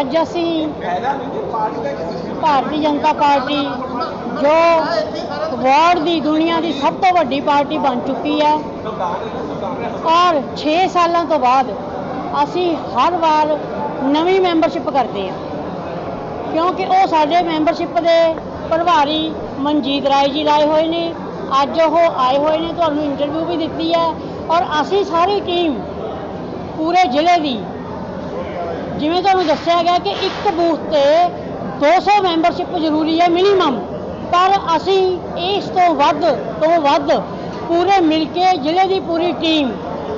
ਅੱਜ ਅਸੀਂ ਭਾਰਤੀ ਜਨਤਾ ਪਾਰਟੀ ਜੋ ਵਾਰਡ ਦੀ ਦੁਨੀਆ ਦੀ ਸਭ ਤੋਂ ਵੱਡੀ ਪਾਰਟੀ ਬਣ ਚੁੱਕੀ ਹੈ। ਔਰ 6 ਸਾਲਾਂ ਤੋਂ ਬਾਅਦ ਅਸੀਂ ਹਰ ਵਾਰ ਨਵੀਂ ਮੈਂਬਰਸ਼ਿਪ ਕਰਦੇ ਹਾਂ। ਕਿਉਂਕਿ ਉਹ ਸਾਡੇ ਮੈਂਬਰਸ਼ਿਪ ਦੇ ਪ੍ਰਭਾਰੀ ਮਨਜੀਤ ਰਾਏ ਜੀ ਲਾਏ ਹੋਏ ਨੇ। ਅੱਜ ਉਹ ਆਏ ਹੋਏ ਨੇ, ਤੁਹਾਨੂੰ ਇੰਟਰਵਿਊ ਵੀ ਦਿੱਤੀ ਹੈ। ਔਰ ਅਸੀਂ ਸਾਰੀ ਟੀਮ ਪੂਰੇ ਜ਼ਿਲ੍ਹੇ ਦੀ ਜਿਵੇਂ ਤੁਹਾਨੂੰ ਦੱਸਿਆ ਗਿਆ ਕਿ ਇੱਕ ਬੂਥ ਤੇ 200 ਮੈਂਬਰਸ਼ਿਪ ਜ਼ਰੂਰੀ ਹੈ ਮਿਨੀਮਮ ਪਰ ਅਸੀਂ ਇਸ ਤੋਂ ਵੱਧ ਤੋਂ ਵੱਧ ਪੂਰੇ ਮਿਲ ਕੇ ਜ਼ਿਲ੍ਹੇ ਦੀ ਪੂਰੀ ਟੀਮ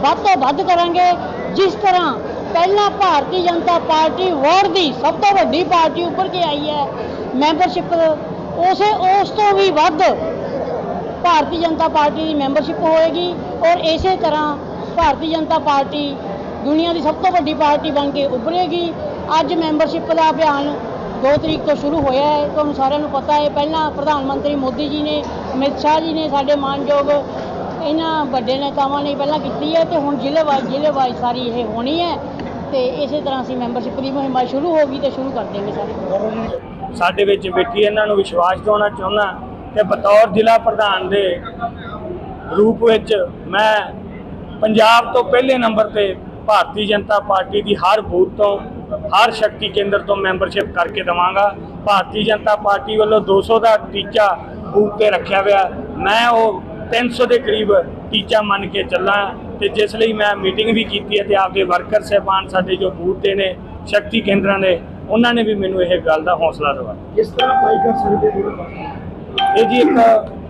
ਵੱਧ ਤੋਂ ਵੱਧ ਕਰਾਂਗੇ। ਜਿਸ ਤਰ੍ਹਾਂ ਪਹਿਲਾਂ ਭਾਰਤੀ ਜਨਤਾ ਪਾਰਟੀ ਵਰਲਡ ਦੀ ਸਭ ਤੋਂ ਵੱਡੀ ਪਾਰਟੀ ਉੱਪਰ ਕੇ ਆਈ ਹੈ ਮੈਂਬਰਸ਼ਿਪ ਉਸੇ ਉਸ ਤੋਂ ਵੀ ਵੱਧ ਭਾਰਤੀ ਜਨਤਾ ਪਾਰਟੀ ਦੀ ਮੈਂਬਰਸ਼ਿਪ ਹੋਏਗੀ। ਔਰ ਇਸੇ ਤਰ੍ਹਾਂ ਭਾਰਤੀ ਜਨਤਾ ਪਾਰਟੀ ਦੁਨੀਆ ਦੀ ਸਭ ਤੋਂ ਵੱਡੀ ਪਾਰਟੀ ਬਣ ਕੇ ਉੱਭਰੇਗੀ। ਅੱਜ ਮੈਂਬਰਸ਼ਿਪ ਦਾ ਅਭਿਆਨ 2 ਤਰੀਕ ਤੋਂ ਸ਼ੁਰੂ ਹੋਇਆ ਹੈ। ਤੁਹਾਨੂੰ ਸਾਰਿਆਂ ਨੂੰ ਪਤਾ ਹੈ, ਪਹਿਲਾਂ ਪ੍ਰਧਾਨ ਮੰਤਰੀ ਮੋਦੀ ਜੀ ਨੇ, ਅਮਿਤ ਸ਼ਾਹ ਜੀ ਨੇ ਸਾਡੇ ਮਾਨਯੋਗ ਇਹਨਾਂ ਵੱਡੇ ਨੇਤਾਵਾਂ ਨੇ ਪਹਿਲਾਂ ਕੀਤੀ ਹੈ ਤੇ ਹੁਣ ਜ਼ਿਲ੍ਹੇ ਵਾਈਜ਼ ਜ਼ਿਲ੍ਹੇ ਵਾਈਜ਼ ਸਾਰੀ ਇਹ ਹੋਣੀ ਹੈ ਤੇ ਇਸੇ ਤਰ੍ਹਾਂ ਅਸੀਂ ਮੈਂਬਰਸ਼ਿਪ ਦੀ ਮੁਹਿੰਮ ਸ਼ੁਰੂ ਹੋ ਗਈ ਤੇ ਸ਼ੁਰੂ ਕਰ ਦੇਵਾਂਗੇ ਸਾਰੇ। ਸਾਡੇ ਵਿੱਚ ਬੈਠੀ ਇਹਨਾਂ ਨੂੰ ਵਿਸ਼ਵਾਸ ਦਿਵਾਉਣਾ ਚਾਹੁੰਦਾ ਕਿ ਬਤੌਰ ਜ਼ਿਲ੍ਹਾ ਪ੍ਰਧਾਨ ਦੇ ਰੂਪ ਵਿੱਚ ਮੈਂ ਪੰਜਾਬ ਤੋਂ ਪਹਿਲੇ ਨੰਬਰ ਤੇ ਭਾਰਤੀ ਜਨਤਾ ਪਾਰਟੀ ਦੀ ਹਰ ਬੂਥ ਤੋਂ ਹਰ ਸ਼ਕਤੀ ਕੇਂਦਰ ਤੋਂ ਮੈਂਬਰਸ਼ਿਪ ਕਰਕੇ ਦਵਾਂਗਾ। ਭਾਰਤੀ ਜਨਤਾ ਪਾਰਟੀ ਵੱਲੋਂ 200 ਦਾ ਟੀਚਾ ਬੂਥ ਤੇ ਰੱਖਿਆ ਹੋਇਆ। ਮੈਂ ਉਹ 300 ਦੇ ਕਰੀਬ ਟੀਚਾ ਮੰਨ ਕੇ ਚੱਲਾਂ ਤੇ ਜਿਸ ਲਈ ਮੈਂ ਮੀਟਿੰਗ ਵੀ ਕੀਤੀ ਹੈ ਤੇ ਆਪਦੇ ਵਰਕਰ ਸਹਿਬਾਨ ਸਾਡੇ ਜੋ ਬੂਥ ਤੇ ਨੇ ਸ਼ਕਤੀ ਕੇਂਦਰਾਂ ਦੇ ਉਹਨਾਂ ਨੇ ਵੀ ਮੈਨੂੰ ਇਹ ਗੱਲ ਦਾ ਹੌਸਲਾ ਦਿਵਾਇਆ। ਕਿਸ ਤਰ੍ਹਾਂ ਅਪਲਾਈ ਕਰ ਸਕਦੇ ਇਹ ਜੀ ਇੱਕ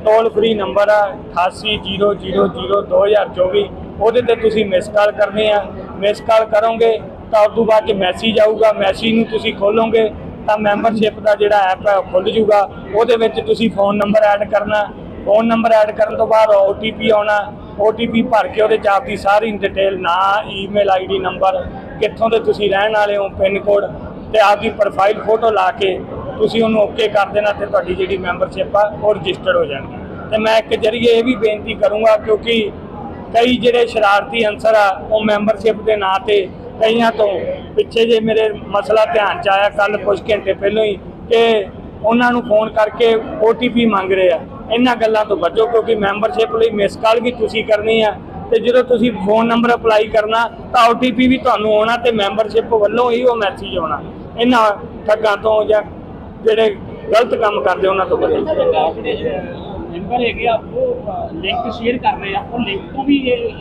ਟੋਲ ਫ੍ਰੀ ਨੰਬਰ ਆ 8800002024 ਉਹਦੇ ਤੇ ਤੁਸੀਂ ਮਿਸ ਕਾਲ ਕਰਨੀ ਆ। ਮਿਸ ਕਾਲ ਕਰੋਗੇ ਤਾਂ ਉਸ ਤੋਂ ਬਾਅਦ ਚ ਮੈਸੇਜ ਆਊਗਾ ਮੈਸੇਜ ਨੂੰ ਤੁਸੀਂ ਖੋਲੋਗੇ ਤਾਂ ਮੈਂਬਰਸ਼ਿਪ ਦਾ ਜਿਹੜਾ ਐਪ ਹੈ ਉਹ ਖੁੱਲ ਜੂਗਾ ਉਹਦੇ ਵਿੱਚ ਤੁਸੀਂ ਫੋਨ ਨੰਬਰ ਐਡ ਕਰਨਾ। ਫੋਨ ਨੰਬਰ ਐਡ ਕਰਨ ਤੋਂ ਬਾਅਦ OTP ਆਉਣਾ। OTP ਭਰ ਕੇ ਉਹਦੇ ਚ ਆਪਦੀ ਸਾਰੀ ਡਿਟੇਲ ਨਾਂ ਈਮੇਲ ਆਈਡੀ ਨੰਬਰ ਕਿੱਥੋਂ ਦੇ ਤੁਸੀਂ ਰਹਿਣ ਵਾਲੇ ਹੋ, ਪਿੰਨ ਕੋਡ ਤੇ ਆਪਦੀ ਪ੍ਰੋਫਾਈਲ ਫੋਟੋ ਲਾ ਕੇ ਤੁਸੀਂ ਉਹਨੂੰ ਓਕੇ ਕਰ ਦੇਣਾ ਤੇ ਤੁਹਾਡੀ ਜਿਹੜੀ ਮੈਂਬਰਸ਼ਿਪ ਆ ਉਹ ਰਜਿਸਟਰ ਹੋ ਜਾਣੀ। ਤੇ ਮੈਂ ਇੱਕ ਜਰੀਏ ਇਹ ਵੀ ਬੇਨਤੀ ਕਰੂੰਗਾ ਕਿਉਂਕਿ ਕਈ ਜਿਹੜੇ ਸ਼ਰਾਰਤੀ ਅੰਸਰ ਆ, ਉਹ ਮੈਂਬਰਸ਼ਿਪ ਦੇ ਨਾਂ ਤੇ ਕਈਆਂ ਤੋਂ ਪਿੱਛੇ ਜੇ ਮੇਰੇ ਮਸਲਾ ਧਿਆਨ ਚ ਆਇਆ ਕੱਲ ਕੁਝ ਘੰਟੇ ਪਹਿਲਾਂ ਹੀ ਕਿ ਉਹਨਾਂ ਨੂੰ ਫੋਨ ਕਰਕੇ OTP ਮੰਗ ਰਹੇ ਆ। ਇਹਨਾਂ ਗੱਲਾਂ ਤੋਂ ਬਚੋ ਕਿਉਂਕਿ ਮੈਂਬਰਸ਼ਿਪ ਲਈ ਮਿਸ ਕਾਲ ਵੀ ਤੁਸੀਂ ਕਰਨੀ ਆ ਤੇ ਜਦੋਂ ਤੁਸੀਂ ਫੋਨ ਨੰਬਰ ਅਪਲਾਈ ਕਰਨਾ ਤਾਂ OTP ਵੀ ਤੁਹਾਨੂੰ ਆਉਣਾ ਤੇ ਮੈਂਬਰਸ਼ਿਪ ਵੱਲੋਂ ਹੀ ਉਹ ਮੈਸੇਜ ਆਉਣਾ। ਇਹਨਾਂ ਠੱਗਾਂ ਤੋਂ ਜਾਂ ਜਿਹੜੇ ਗਲਤ ਕੰਮ ਕਰਦੇ ਉਹਨਾਂ ਤੋਂ ਬਚੋ ਮੈਂਬਰ ਹੈਗੇ ਆ ਉਹ ਲਿੰਕ ਸ਼ੇਅਰ ਕਰ ਰਹੇ ਆ ਉਹ ਲਿੰਕ ਤੋਂ ਵੀ ਇਹ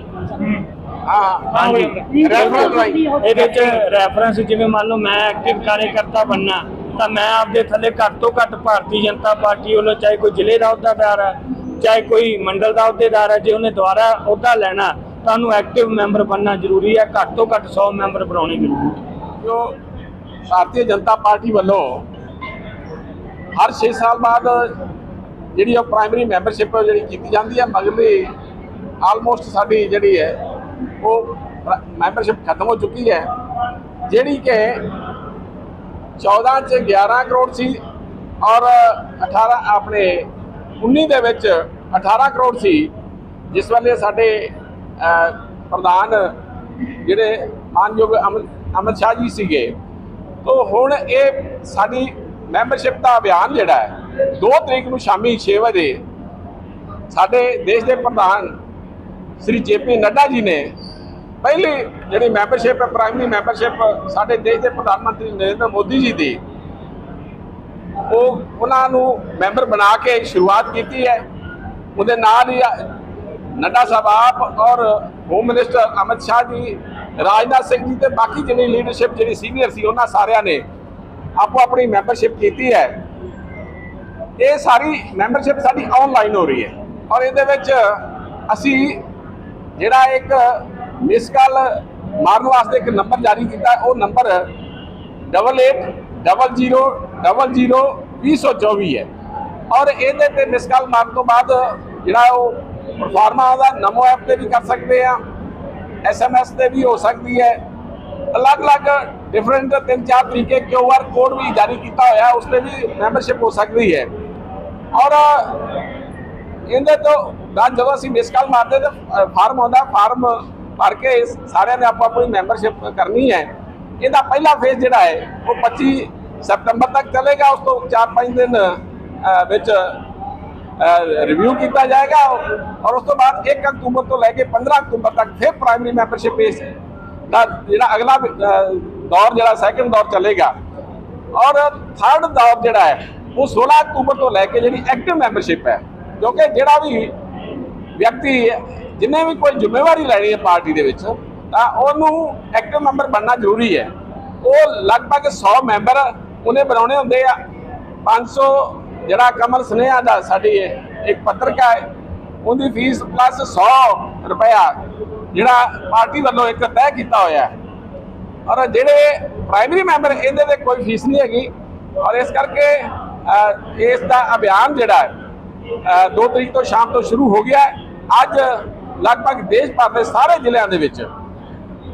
ਹਾਂਜੀ। ਇਹਦੇ ਚ ਰੈਫਰੈਂਸ ਜਿਵੇਂ ਮੰਨ ਲਓ ਮੈਂ ਐਕਟਿਵ ਕਾਰਜਕਰਤਾ ਬੰਨਾ ਤਾਂ ਮੈਂ ਆਪਦੇ ਥੱਲੇ ਘੱਟ ਤੋਂ ਘੱਟ ਭਾਰਤੀ ਜਨਤਾ ਪਾਰਟੀ ਵੱਲੋਂ ਚਾਹੇ ਕੋਈ ਜ਼ਿਲ੍ਹੇ ਦਾ ਅਹੁਦਾਦਾਰ ਹੈ ਚਾਹੇ ਕੋਈ ਮੰਡਲ ਦਾ ਅਹੁਦੇਦਾਰ ਹੈ ਜੇ ਉਹਨੇ ਦੁਬਾਰਾ ਅਹੁਦਾ ਲੈਣਾ ਤਾਂ ਉਹਨੂੰ ਐਕਟਿਵ ਮੈਂਬਰ ਬੰਨਣਾ ਜ਼ਰੂਰੀ ਹੈ ਘੱਟ ਤੋਂ ਘੱਟ 100 ਮੈਂਬਰ ਬਣਾਉਣੇ ਜ਼ਰੂਰੀ ਹੈ। ਜੋ ਭਾਰਤੀ ਜਨਤਾ ਪਾਰਟੀ ਵੱਲੋਂ ਹਰ 6 ਸਾਲ ਬਾਅਦ ਜਿਹੜੀ ਉਹ ਪ੍ਰਾਇਮਰੀ ਮੈਂਬਰਸ਼ਿਪ ਜਿਹੜੀ ਕੀਤੀ ਜਾਂਦੀ ਹੈ ਮਗਰਲੀ ਆਲਮੋਸਟ ਸਾਡੀ ਜਿਹੜੀ ਹੈ, ਉਹ ਮੈਂਬਰਸ਼ਿਪ ਖਤਮ ਹੋ ਚੁੱਕੀ ਹੈ। ਜਿਹੜੀ ਕਿ 14 ਚ 11 ਕਰੋੜ ਸੀ ਔਰ 18 ਆਪਣੇ 19 ਦੇ ਵਿੱਚ 18 ਕਰੋੜ ਸੀ, ਜਿਸ ਵੇਲੇ ਸਾਡੇ ਪ੍ਰਧਾਨ ਜਿਹੜੇ ਮਾਨਯੋਗ ਅਮਿਤ ਅਮਿਤ ਸ਼ਾਹ ਜੀ ਸੀਗੇ। ਤੋਂ ਹੁਣ ਇਹ ਸਾਡੀ ਮੈਂਬਰਸ਼ਿਪ ਦਾ ਅਭਿਆਨ ਜਿਹੜਾ ਹੈ 2 ਤਰੀਕ ਨੂੰ ਸ਼ਾਮੀ 6 ਵਜੇ ਸਾਡੇ ਦੇਸ਼ ਦੇ ਪ੍ਰਧਾਨ ਸ੍ਰੀ ਜੇਪੀ ਨੱਡਾ ਜੀ ਨੇ ਪਹਿਲੀ ਜਿਹੜੀ ਮੈਂਬਰਸ਼ਿਪ ਹੈ, ਪ੍ਰਾਇਮਰੀ ਮੈਂਬਰਸ਼ਿਪ ਸਾਡੇ ਦੇਸ਼ ਦੇ ਪ੍ਰਧਾਨ ਮੰਤਰੀ ਨਰਿੰਦਰ ਮੋਦੀ ਜੀ ਦੀ, ਉਹ ਉਹਨਾਂ ਨੂੰ ਮੈਂਬਰ ਬਣਾ ਕੇ ਸ਼ੁਰੂਆਤ ਕੀਤੀ ਹੈ। ਉਹਦੇ ਨਾਲ ਹੀ ਨੱਡਾ ਸਾਹਿਬ ਆਪ ਔਰ ਹੋਮ ਮਿਨਿਸਟਰ ਅਮਿਤ ਸ਼ਾਹ ਜੀ, ਰਾਜਨਾਥ ਸਿੰਘ ਜੀ ਤੇ ਬਾਕੀ ਜਿਹੜੀ ਲੀਡਰਸ਼ਿਪ ਜਿਹੜੀ ਸੀਨੀਅਰ ਸੀ, ਉਹਨਾਂ ਸਾਰਿਆਂ ਨੇ ਆਪੋ ਆਪਣੀ ਮੈਂਬਰਸ਼ਿਪ ਕੀਤੀ ਹੈ। ਇਹ ਸਾਰੀ ਮੈਂਬਰਸ਼ਿਪ ਸਾਡੀ ਆਨਲਾਈਨ ਹੋ ਰਹੀ ਹੈ। ਔਰ ਇਹਦੇ ਵਿੱਚ ਅਸੀਂ ਜਿਹੜਾ ਇੱਕ ਮਿਸ ਕਾਲ ਮਾਰਨ ਵਾਸਤੇ ਇੱਕ ਨੰਬਰ ਜਾਰੀ ਕੀਤਾ, ਉਹ ਨੰਬਰ 8800002024 ਹੈ। ਔਰ ਇਹਦੇ ਤੇ ਮਿਸ ਕਾਲ ਮਾਰਨ ਤੋਂ ਬਾਅਦ ਜਿਹੜਾ ਉਹ ਪਰਫਾਰਮਾ ਦਾ ਨਮੋ ਐਪ ਤੇ ਵੀ ਕਰ ਸਕਦੇ ਆ ਐਸਐਮਐਸ ਤੇ ਵੀ ਹੋ ਸਕਦੀ ਹੈ। ਅਲੱਗ-ਅਲੱਗ ਡਿਫਰੈਂਟ ਤਿੰਨ ਚਾਰ ਤਰੀਕੇ ਕਿਊਆਰ ਕੋਡ ਵੀ ਜਾਰੀ ਕੀਤਾ ਹੋਇਆ, ਉਸ ਤੇ ਵੀ ਮੈਂਬਰਸ਼ਿਪ ਹੋ ਸਕਦੀ ਹੈ। ਔਰ ਇਹਦੇ ਤੋਂ ਬਾਅਦ ਜਦੋਂ ਅਸੀਂ ਮਿਸ ਕਾਲ ਮਾਰਦੇ ਤਾਂ ਫਾਰਮ ਆਉਂਦਾ ਫਾਰਮ ਭਰ ਕੇ ਸਾਰਿਆਂ ਨੇ ਆਪੋ ਆਪਣੀ ਮੈਂਬਰਸ਼ਿਪ ਕਰਨੀ ਹੈ। ਇਹਦਾ ਪਹਿਲਾ ਫੇਜ਼ ਜਿਹੜਾ ਹੈ, ਉਹ 25 ਸਤੰਬਰ ਤੱਕ ਚੱਲੇਗਾ। ਉਸ ਤੋਂ 4-5 ਦਿਨ ਵਿੱਚ ਰਿਵਿਊ ਕੀਤਾ ਜਾਏਗਾ। ਔਰ ਉਸ ਤੋਂ ਬਾਅਦ 1 ਅਕਤੂਬਰ ਤੋਂ ਲੈ ਕੇ 15 ਅਕਤੂਬਰ ਤੱਕ ਫਿਰ ਪ੍ਰਾਇਮਰੀ ਮੈਂਬਰਸ਼ਿਪ ਬੇਸ ਦਾ ਜਿਹੜਾ ਅਗਲਾ ਦੌਰ ਜਿਹੜਾ ਸੈਕੰਡ ਦੌਰ ਚੱਲੇਗਾ। ਔਰ ਥਰਡ ਦੌਰ ਜਿਹੜਾ ਹੈ ਉਹ 16 ਅਕਤੂਬਰ ਤੋਂ ਲੈ ਕੇ ਜਿਹੜੀ ਐਕਟਿਵ ਮੈਂਬਰਸ਼ਿਪ ਹੈ, ਕਿਉਂਕਿ ਜਿਹੜਾ ਵੀ ਵਿਅਕਤੀ, ਜਿੰਨੇ ਵੀ ਕੋਈ ਜ਼ਿੰਮੇਵਾਰੀ ਲੈਣੀ ਹੈ ਪਾਰਟੀ ਦੇ ਵਿੱਚ, ਤਾਂ ਉਹਨੂੰ ਐਕਟਿਵ ਮੈਂਬਰ ਬਣਨਾ ਜ਼ਰੂਰੀ ਹੈ। ਉਹ ਲਗਭਗ 100 ਮੈਂਬਰ ਉਹਨੇ ਬਣਾਉਣੇ ਹੁੰਦੇ ਆ। 500 ਜਿਹੜਾ ਕਮਲ ਸਨੇਹਾ ਦਾ ਸਾਡੀ ਇੱਕ ਪੱਤਰਕਾ ਹੈ, ਉਹਦੀ ਫੀਸ ਪਲੱਸ 100 ਰੁਪਇਆ ਜਿਹੜਾ ਪਾਰਟੀ ਵੱਲੋਂ ਇੱਕ ਤੈਅ ਕੀਤਾ ਹੋਇਆ ਹੈ। ਔਰ ਜਿਹੜੇ ਪ੍ਰਾਇਮਰੀ ਮੈਂਬਰ ਇਹਦੇ ਤੇ ਕੋਈ ਫੀਸ ਨਹੀਂ ਹੈਗੀ। ਔਰ ਇਸ ਕਰਕੇ ਇਸ ਦਾ ਅਭਿਆਨ ਜਿਹੜਾ ਹੈ 2 ਤਰੀਕ ਤੋਂ ਸ਼ਾਮ ਤੋਂ ਸ਼ੁਰੂ ਹੋ ਗਿਆ ਅੱਜ ਲਗਭਗ ਦੇਸ਼ ਭਰ ਦੇ ਸਾਰੇ ਜ਼ਿਲ੍ਹਿਆਂ ਦੇ ਵਿੱਚ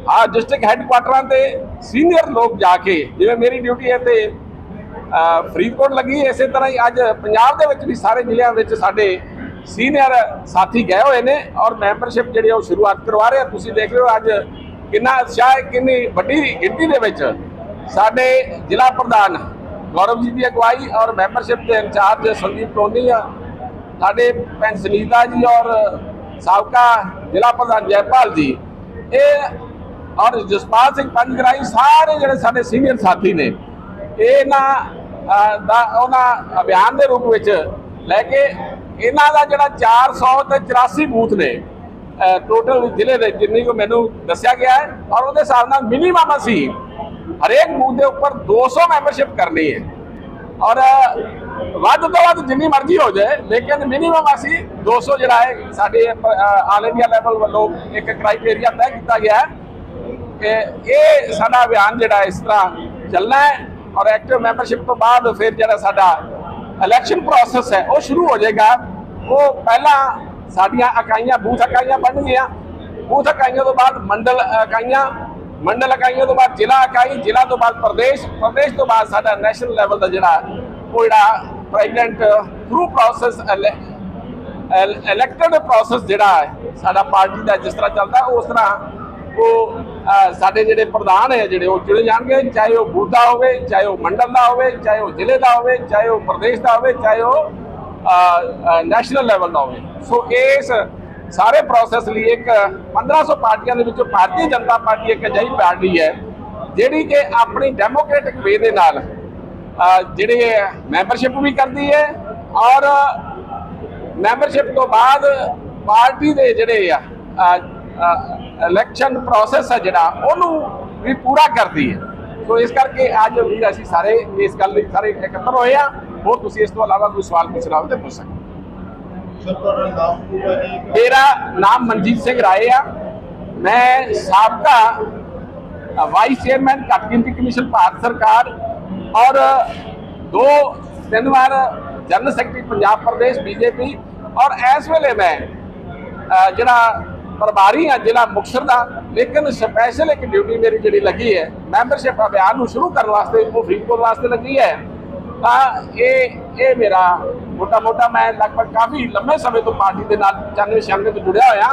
ਆ ਡਿਸਟ੍ਰਿਕਟ ਹੈੱਡਕੁਆਟਰਾਂ ਤੇ ਸੀਨੀਅਰ ਲੋਕ ਜਾ ਕੇ, ਜਿਵੇਂ ਮੇਰੀ ਡਿਊਟੀ ਹੈ ਤੇ ਫਰੀਦਕੋਟ ਲੱਗੀ ਇਸੇ ਤਰ੍ਹਾਂ ਹੀ ਅੱਜ ਪੰਜਾਬ ਦੇ ਵਿੱਚ ਵੀ ਸਾਰੇ ਜ਼ਿਲ੍ਹਿਆਂ ਵਿੱਚ ਸਾਡੇ ਸੀਨੀਅਰ ਸਾਥੀ ਗਏ ਹੋਏ ਨੇ ਔਰ ਮੈਂਬਰਸ਼ਿਪ ਜਿਹੜੀ ਆ ਉਹ ਸ਼ੁਰੂਆਤ ਕਰਵਾ ਰਹੇ ਆ। ਤੁਸੀਂ ਦੇਖ ਰਹੇ ਹੋ ਅੱਜ ਕਿੰਨਾ ਉਤਸ਼ਾਹ ਹੈ, ਕਿੰਨੀ ਵੱਡੀ ਗਿਣਤੀ ਦੇ ਵਿੱਚ ਸਾਡੇ ਜ਼ਿਲ੍ਹਾ ਪ੍ਰਧਾਨ ਗੌਰਵ ਜੀ ਦੀ ਅਗਵਾਈ ਔਰ ਮੈਂਬਰਸ਼ਿਪ ਦੇ ਇੰਚਾਰਜ ਸੰਦੀਪ ਟੋਨੀ ਆ। ਸਾਡੇ ਭੈਣ ਸੁਨੀਤਾ ਜੀ ਔਰ ਸਾਬਕਾ ਜ਼ਿਲ੍ਹਾ ਪ੍ਰਧਾਨ ਜੈਪਾਲ ਜੀ। ਇਹ ਔਰ ਜਸਪਾਲ ਸਿੰਘ ਪੰਜਗਰਾਈ ਸਾਰੇ ਜਿਹੜੇ ਸਾਡੇ ਸੀਨੀਅਰ ਸਾਥੀ ਨੇ ਇਹਨਾਂ ਅਹ, ਦਾ ਉਹਨਾਂ ਅਭਿਆਨ ਦੇ ਰੂਪ ਵਿੱਚ ਲੈ ਕੇ ਇਹਨਾਂ ਦਾ ਜਿਹੜਾ 400 ਤੇ 84 ਬੂਥ ਨੇ ਟੋਟਲ ਜ਼ਿਲ੍ਹੇ ਦੇ ਜਿੰਨੀ ਕੋ ਮੈਨੂੰ ਦੱਸਿਆ ਗਿਆ ਹੈ ਔਰ ਉਹਦੇ ਹਿਸਾਬ ਨਾਲ ਮਿਨੀਮਮ ਅਸੀਂ ਹਰੇਕ ਬੂਥ ਦੇ ਉੱਪਰ 200 ਮੈਂਬਰਸ਼ਿਪ ਕਰਨੀ ਹੈ। ਔਰ, ਵੱਧ ਤੋਂ ਵੱਧ ਜਿੰਨੀ ਮਰਜ਼ੀ ਹੋ ਜਾਏ, ਲੇਕਿਨ ਮਿਨੀਮਮ ਅਸੀਂ 200 ਜਿਹੜਾ ਹੈ, ਸਾਡੇ ਆਲ ਇੰਡੀਆ ਲੈਵਲ ਵੱਲੋਂ ਇੱਕ ਕ੍ਰਾਈਟੇਰੀਆ ਤੈਅ ਕੀਤਾ ਗਿਆ ਹੈ ਕਿ ਇਹ ਸਾਡਾ ਅਭਿਆਨ ਜਿਹੜਾ ਇਸ ਤਰ੍ਹਾਂ ਚੱਲਣਾ ਹੈ ਔਰ ਐਕਟਿਵ ਮੈਂਬਰਸ਼ਿਪ ਤੋਂ ਬਾਅਦ ਫਿਰ ਜਿਹੜਾ ਸਾਡਾ ਇਲੈਕਸ਼ਨ ਪ੍ਰੋਸੈਸ ਹੈ, ਉਹ ਸ਼ੁਰੂ ਹੋ ਜਾਏਗਾ। ਉਹ ਪਹਿਲਾਂ ਸਾਡੀਆਂ ਇਕਾਈਆਂ, ਬੂਥ ਇਕਾਈਆਂ ਬਣਨਗੀਆਂ। ਬੂਥ ਇਕਾਈਆਂ ਤੋਂ ਬਾਅਦ ਮੰਡਲ ਇਕਾਈਆਂ ਮੰਡਲ ਇਕਾਈਆਂ ਤੋਂ ਬਾਅਦ ਜ਼ਿਲ੍ਹਾ ਇਕਾਈ, ਜ਼ਿਲ੍ਹਾ ਤੋਂ ਬਾਅਦ ਪ੍ਰਦੇਸ਼ ਪ੍ਰਦੇਸ਼ ਤੋਂ ਬਾਅਦ ਸਾਡਾ ਨੈਸ਼ਨਲ ਲੈਵਲ ਦਾ ਜਿਹੜਾ ਉਹ ਜਿਹੜਾ pregnant through process elected process ਜਿਹੜਾ ਹੈ, ਸਾਡਾ ਪਾਰਟੀ ਦਾ ਜਿਸ ਤਰ੍ਹਾਂ ਚੱਲਦਾ, ਉਸ ਤਰ੍ਹਾਂ ਉਹ ਸਾਡੇ ਜਿਹੜੇ ਪ੍ਰਧਾਨ ਹੈ, ਜਿਹੜੇ ਉਹ ਚੁਣੇ ਜਾਣਗੇ, ਚਾਹੇ ਉਹ ਬੂਥ ਦਾ ਹੋਵੇ, ਚਾਹੇ ਉਹ ਮੰਡਲ ਦਾ ਹੋਵੇ, ਚਾਹੇ ਉਹ ਜ਼ਿਲ੍ਹੇ ਦਾ ਹੋਵੇ, ਚਾਹੇ ਉਹ ਪ੍ਰਦੇਸ਼ ਦਾ ਹੋਵੇ, ਚਾਹੇ ਉਹ ਨੈਸ਼ਨਲ ਲੈਵਲ ਦਾ ਹੋਵੇ। ਸੋ ਇਸ ਸਾਰੇ ਪ੍ਰੋਸੈਸ ਲਈ ਇੱਕ 1500 ਪਾਰਟੀਆਂ ਦੇ ਵਿੱਚੋਂ ਭਾਰਤੀ ਜਨਤਾ ਪਾਰਟੀ ਇੱਕ ਅਜਿਹੀ ਪਾਰਟੀ ਹੈ ਜਿਹੜੀ ਕਿ ਆਪਣੀ ਡੈਮੋਕ੍ਰੈਟਿਕ ਵੇ ਦੇ ਨਾਲ ਅਹ, ਜਿਹੜੇ ਮੈਂਬਰਸ਼ਿਪ ਵੀ ਕਰਦੀ ਹੈ ਔਰ ਮੈਂਬਰਸ਼ਿਪ ਤੋਂ ਬਾਅਦ ਪਾਰਟੀ ਦੇ ਜਿਹੜੇ ਆ ਇਲੈਕਸ਼ਨ ਪ੍ਰੋਸੈਸ ਹੈ ਜਿਹੜਾ ਉਹਨੂੰ ਵੀ ਪੂਰਾ ਕਰਦੀ ਹੈ। ਸੋ ਇਸ ਕਰਕੇ ਅੱਜ ਵੀ ਅਸੀਂ ਸਾਰੇ ਇਸ ਗੱਲ ਲਈ ਸਾਰੇ ਇਕੱਤਰ ਹੋਏ ਆ ਹੋਰ ਤੁਸੀਂ ਇਸ ਤੋਂ ਇਲਾਵਾ ਕੋਈ ਸਵਾਲ ਪੁੱਛਣਾ ਹੋਵੇ ਤਾਂ ਪੁੱਛ ਸਕਦੇ ਹੋ। ਸਰ ਤੁਹਾਡਾ ਨਾਮ ਪੂਰਾ ਜੀ ਮੇਰਾ ਨਾਮ ਮਨਜੀਤ ਸਿੰਘ ਰਾਏ ਆ। ਮੈਂ ਸਾਬਕਾ ਵਾਈਸ ਚੇਅਰਮੈਨ ਘੱਟ ਗਿਣਤੀ ਕਮਿਸ਼ਨ, ਭਾਰਤ ਸਰਕਾਰ ਔਰ ਦੋ, ਤਿੰਨ ਵਾਰ general secretary Punjab Pradesh BJP ਔਰ ਇਸ ਵੇਲੇ ਮੈਂ ਜਿਹੜਾ ਪ੍ਰਭਾਰੀ ਆ, ਜ਼ਿਲ੍ਹਾ ਮੁਕਤਸਰ ਦਾ, ਲੇਕਿਨ ਸਪੈਸ਼ਲ ਇੱਕ ਡਿਊਟੀ ਮੇਰੀ ਜਿਹੜੀ ਲੱਗੀ ਹੈ ਮੈਂਬਰਸ਼ਿਪ ਅਭਿਆਨ ਨੂੰ ਸ਼ੁਰੂ ਕਰਨ ਵਾਸਤੇ, ਉਹ ਫਰੀਦਕੋਟ ਵਾਸਤੇ ਲੱਗੀ ਹੈ। ਤਾਂ ਇਹ ਇਹ ਮੇਰਾ ਮੋਟਾ ਮੋਟਾ ਮੈਂ ਲਗਭਗ ਕਾਫੀ ਲੰਮੇ ਸਮੇਂ ਤੋਂ ਪਾਰਟੀ ਦੇ ਨਾਲ 95 96 ਤੋਂ ਜੁੜਿਆ ਹੋਇਆ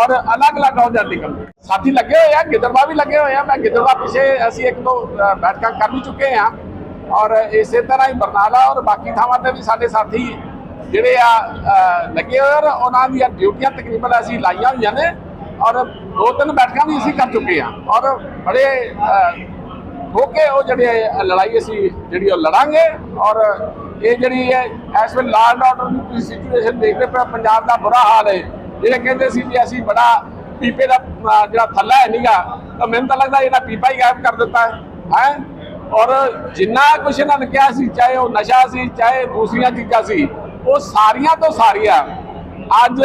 ਔਰ ਅਲੱਗ-ਅਲੱਗ ਅਹੁਦਿਆਂ ਤੇ ਕੰਮ। ਸਾਥੀ ਲੱਗੇ ਹੋਏ ਆ ਗਿੱਦੜਵਾ ਵੀ ਲੱਗੇ ਹੋਏ ਆ। ਮੈਂ ਗਿੱਦੜਵਾ ਪਿਛੇ ਅਸੀਂ ਇੱਕ ਦੋ ਬੈਠਕਾਂ ਕਰ ਵੀ ਚੁੱਕੇ ਆ ਔਰ ਇਸੇ ਤਰ੍ਹਾਂ ਹੀ ਬਰਨਾਲਾ ਔਰ ਬਾਕੀ ਥਾਵਾਂ ਤੇ ਵੀ ਸਾਡੇ ਸਾਥੀ ਜਿਹੜੇ ਆ ਲੱਗੇ ਹੋਏ ਔਰ ਉਹਨਾਂ ਦੀਆਂ ਡਿਊਟੀਆਂ ਤਕਰੀਬਨ ਅਸੀਂ ਲਾਈਆਂ ਹੋਈਆਂ ਨੇ ਔਰ ਦੋ ਤਿੰਨ ਬੈਠਕਾਂ ਵੀ ਅਸੀਂ ਕਰ ਚੁੱਕੇ ਆ ਔਰ ਬੜੇ ਹੋ ਕੇ ਉਹ ਜਿਹੜੇ ਲੜਾਈ ਅਸੀਂ ਜਿਹੜੀ ਉਹ ਲੜਾਂਗੇ ਔਰ ਇਹ ਜਿਹੜੀ ਹੈ, ਇਸ ਵੇਲੇ ਲਾਅ ਐਂਡ ਆਰਡਰ ਦੀ ਤੁਸੀਂ ਸਿਚੁਏਸ਼ਨ ਦੇਖਦੇ ਪਏ ਪੰਜਾਬ ਦਾ ਬੁਰਾ ਹਾਲ ਹੈ। ਜਿਹੜੇ ਕਹਿੰਦੇ ਸੀ ਵੀ ਅਸੀਂ ਬੜਾ ਪੀਪੇ ਦਾ ਜਿਹੜਾ ਥੱਲਾ ਹੈ ਨੀਗਾ, ਤਾਂ ਮੈਨੂੰ ਤਾਂ ਲੱਗਦਾ ਇਹਨਾਂ ਪੀਪਾ ਹੀ ਗਾਇਬ ਕਰ ਦਿੱਤਾ ਹੈ। ਹੈ? ਔਰ ਜਿੰਨਾ ਕੁਛ ਇਹਨਾਂ ਨੇ ਕਿਹਾ ਸੀ, ਚਾਹੇ ਉਹ ਨਸ਼ਾ ਸੀ, ਚਾਹੇ ਦੂਸਰੀਆਂ ਚੀਜ਼ਾਂ ਸੀ, ਉਹ ਸਾਰੀਆਂ ਤੋਂ ਸਾਰੀਆਂ ਅੱਜ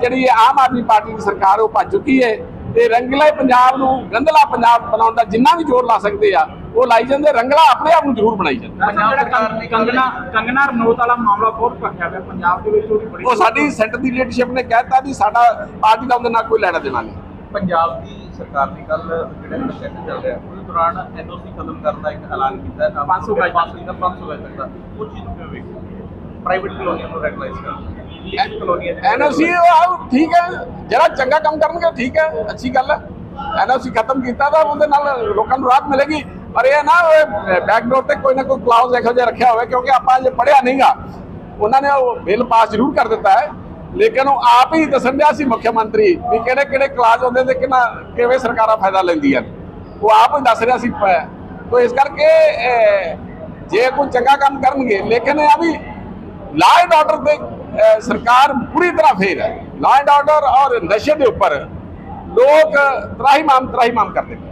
ਜਿਹੜੀ ਆਮ ਆਦਮੀ ਪਾਰਟੀ ਦੀ ਸਰਕਾਰ ਉਹ ਭੱਜ ਚੁੱਕੀ ਹੈ। ਤੇ ਰੰਗਲੇ ਪੰਜਾਬ ਨੂੰ, ਗੰਧਲਾ ਪੰਜਾਬ ਬਣਾਉਣ ਦਾ ਜਿੰਨਾ ਵੀ ਜ਼ੋਰ ਲਾ ਸਕਦੇ ਆ ਉਹ ਲਾਈ ਜਾਂਦੇ ਰੰਗਲਾ ਆਪਣੇ ਆਪ ਨੂੰ ਜ਼ਰੂਰ ਬਣਾਈ ਜਾਂਦੇ ਪੰਜਾਬ ਸਰਕਾਰ ਨੇ ਕੰਗਣਾ ਕੰਗਣਾ ਰਣੌਤ ਵਾਲਾ ਮਾਮਲਾ ਬਹੁਤ ਭਖਿਆ ਪਿਆ ਪੰਜਾਬ ਦੇ ਵਿੱਚ ਉਹਦੀ ਬੜੀ ਉਹ ਸਾਡੀ ਸੈਂਟਰ ਦੀ ਲੀਡਰਸ਼ਿਪ ਨੇ ਕਹਿਤਾ ਵੀ ਸਾਡਾ ਪਾਰਟੀ ਦਾ ਉਹਦੇ ਨਾਲ ਕੋਈ ਲੈਣਾ ਦੇਣਾ ਨਹੀਂ ਪੰਜਾਬ ਦੀ ਸਰਕਾਰ ਨੇ ਕੱਲ ਜਿਹੜਾ ਪ੍ਰੋਜੈਕਟ ਚੱਲ ਰਿਹਾ ਉਹਦੇ ਦੌਰਾਨ ਐਨਓਸੀ ਖਤਮ ਕਰਨ ਦਾ ਇੱਕ ਐਲਾਨ ਕੀਤਾ ਹੈ 500 ਗਜ ਤੱਕ। 500 500 ਗਜ ਤੱਕ ਦਾ ਉਹ ਚੀਜ਼ ਨੂੰ ਕਿਵੇਂ ਵੇਖੋ ਪ੍ਰਾਈਵੇਟ ਕਲੋਨੀਆਂ ਨੂੰ ਰੈਗੂਲਾਈਜ਼ ਕਰਨਾ ਐਨਓਸੀ ਠੀਕ ਹੈ ਜਿਹੜਾ ਚੰਗਾ ਕੰਮ ਕਰਨਗੇ ਠੀਕ ਹੈ ਅੱਛੀ ਗੱਲ ਹੈ ਐਨਓਸੀ ਖਤਮ ਕੀਤਾ ਤਾਂ ਉਹਦੇ ਨਾਲ ਲੋਕਾਂ ਨੂੰ ਰਾਹਤ ਮਿਲੇਗੀ ਪਰ ਇਹ ਨਾ ਬੈਕਡੋਰ ਤੇ ਕੋਈ ਨਾ ਕੋਈ ਕਲਾਉਜ਼ ਇਹੋ ਜਿਹਾ ਰੱਖਿਆ ਹੋਵੇ, ਕਿਉਂਕਿ ਆਪਾਂ ਜੇ ਪੜਿਆ ਨਹੀਂਗਾ। ਉਹਨਾਂ ਨੇ ਉਹ ਬਿੱਲ ਪਾਸ ਜ਼ਰੂਰ ਕਰ ਦਿੱਤਾ ਹੈ। ਲੇਕਿਨ ਉਹ ਆਪ ਹੀ ਦੱਸਣ ਡਿਆ ਸੀ ਮੁੱਖ ਮੰਤਰੀ ਵੀ ਕਿਹੜੇ ਕਿਹੜੇ ਕਲਾਜ਼ ਹੁੰਦੇ ਤੇ ਕਿੰਨਾ ਕਿਵੇਂ ਸਰਕਾਰਾਂ ਫਾਇਦਾ ਲੈਂਦੀਆਂ ਉਹ ਆਪ ਹੀ ਦੱਸ ਰਿਹਾ ਸੀ ਤੋ ਇਸ ਕਰਕੇ ਜੇ ਕੋਈ ਚੰਗਾ ਕੰਮ ਕਰਨਗੇ, ਲੇਕਿਨ ਇਹ ਆ ਵੀ ਲਾ ਐਂਡ ਆਰਡਰ ਦੇ ਸਰਕਾਰ ਪੂਰੀ ਤਰ੍ਹਾਂ ਫੇਰ ਹੈ। ਲਾ ਐਂਡ ਆਰਡਰ ਔਰ ਨਸ਼ੇ ਦੇ ਉੱਪਰ ਲੋਕ ਤਰਾਹੀਮਾਮ ਤਰਾਹੀਮਾਮ ਕਰਦੇ ਨੇ।